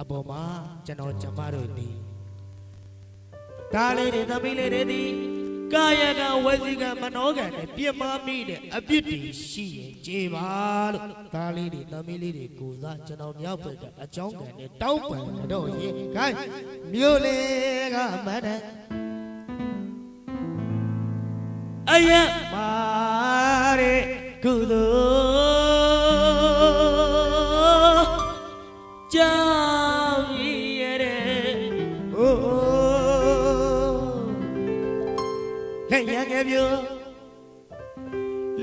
အပေါ်မှာကျွန်တော်ကျမတို့ဒီဒါလေးတွေသမီးလေးတွေဒီကာယကဝစီကမနောကနဲ့ပြစ်မှားမိတဲ့အပြစ်တွေရှိရင်ကြေပါလို့ဒါလေးတွေသမီးလေးတွေကိုစားကျွန်တော်မြောက်ဘက်ကအကြောင်းကံနဲ့တောင်းပန်ကြတော့ရင်ခိုင်းမြို့လေကမတ်တဲ့အယက်ပါတဲ့ကုသိုလ်ကြော လက်ရငယ်ပြို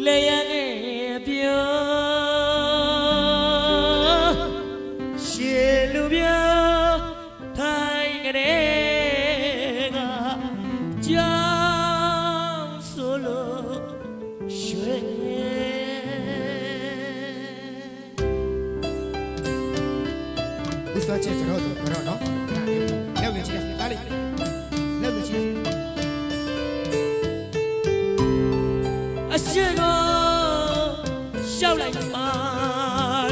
လက်ရငယ်ပြိုရှေလူပြိုထိုင်ကြတဲ့ကကြောင့်ဆိုလို့ရွှေဥစ္စာချက်ကျွန်တော်တို့ကတော့နော်အဲ့ဒါလေးလောက်နေချင်တာဒါလေး အရှိကိုရှောက်လိုက်ပါ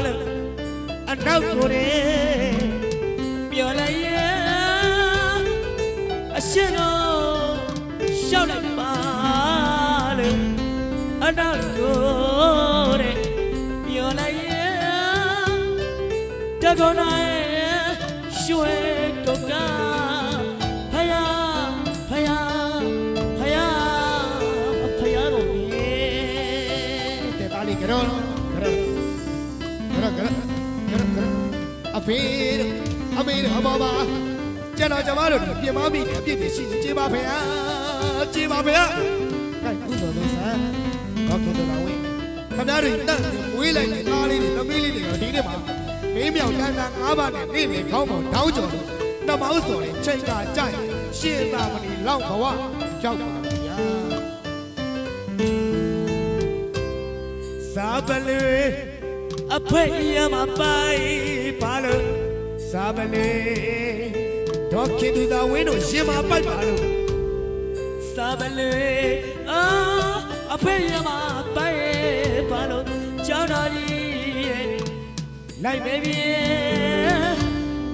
လို့အနောက်ကိုရဲပြောလိုက်ရဲ့အရှိကိုရှောက်လိုက်ပါလို့အနောက်ကိုရဲပြောလိုက်ရဲ့တကောနို အဖေတို့အမေတို့အမေပါကျွန်တော်ကျမတို့ပြင်မမိတဲ့အပြစ်တွေရှိရင်ကြေးပါဖေဟာကြေးပါဖေဟာကဲဥစ္စာတို့ဆန်းတော့ခင်တော်လာဝင်ခင်ဗျားတို့တန့်ဝေးလိုက်တဲ့သားလေးတွေသမီးလေးတွေတော့ဒီနေ့မှာမင်းမြောင်တန်းတန်း၅ပါးနဲ့နေနေခေါင်းပေါ်တောင်းကြော်လို့တမောက်စော်ရင်ချိန်ကကြိုက်ရှင်းသာမဏီလောက်ဘဝကြောက်ပါဗျာစာပလေအဖေရမပိုင် ပါလို့စာပလေဒေါက်ခင်သူသာဝင်းတို့ရှင်မပိုက်ပါလို့စာပလေအာအဖေရမပိုင်ပါလို့ကျောင်းတော်ကြီးရဲ့လိုက်ပဲပြေ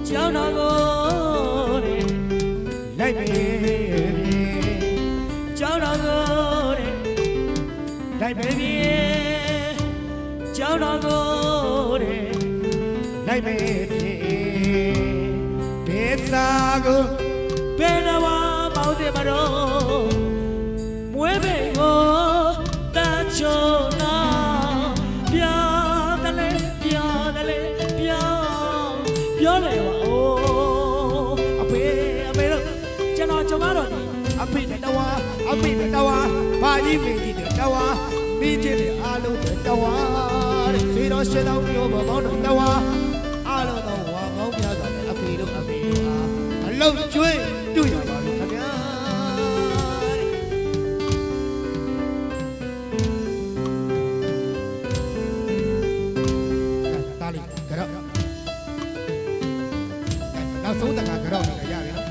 ကျောင်းတော်ကိုတဲ့လိုက်ပဲပြေကျောင်းတော်ကိုတဲ့လိုက်ပဲပြေကျောင်းတော်ကိုတဲ့ လိုက်ပဲပြေဒေသာကိုဘယ်တော့မှပေါင်းတယ်မတော့မွေးပေကိုတတ်ချုံနာပြတယ်လေပြတယ်လေပြပြောလေပါအိုးအဖေအမေတို့ကျွန်တော်ကျွန်မတို့ဒီအဖေနဲ့တဝါအဖေနဲ့တဝါဘာကြီးမေကြီးနဲ့တဝါမိချင်းနဲ့အားလုံးနဲ့တဝါတဲ့ဖေတော်ရှင်းတော်မျိုးပေါ်ပေါင်းတော့တဝါအားလုံးတော့ ဝါကောင်းများစွာနဲ့အဖေတို့အမေတို့အားအလုံးကျွေးတွေ့ရပါလို့ခင်ဗျာတာလီကတော့နောက်ဆုံးတခါကတော့နေရပြီနော်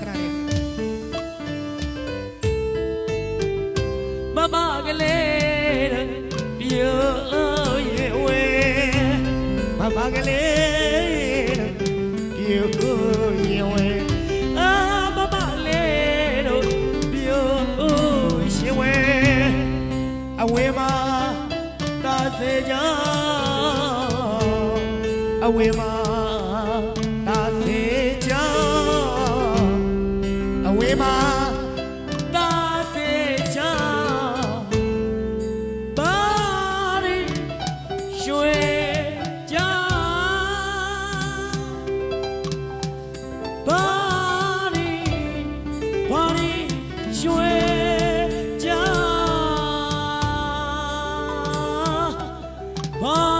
ခဏလေးမမကလေးတဲ့ပြိုရဲ့ဝဲမမကလေးတဲ့ပြိုရဲ့ ဝဲအာမ ပါ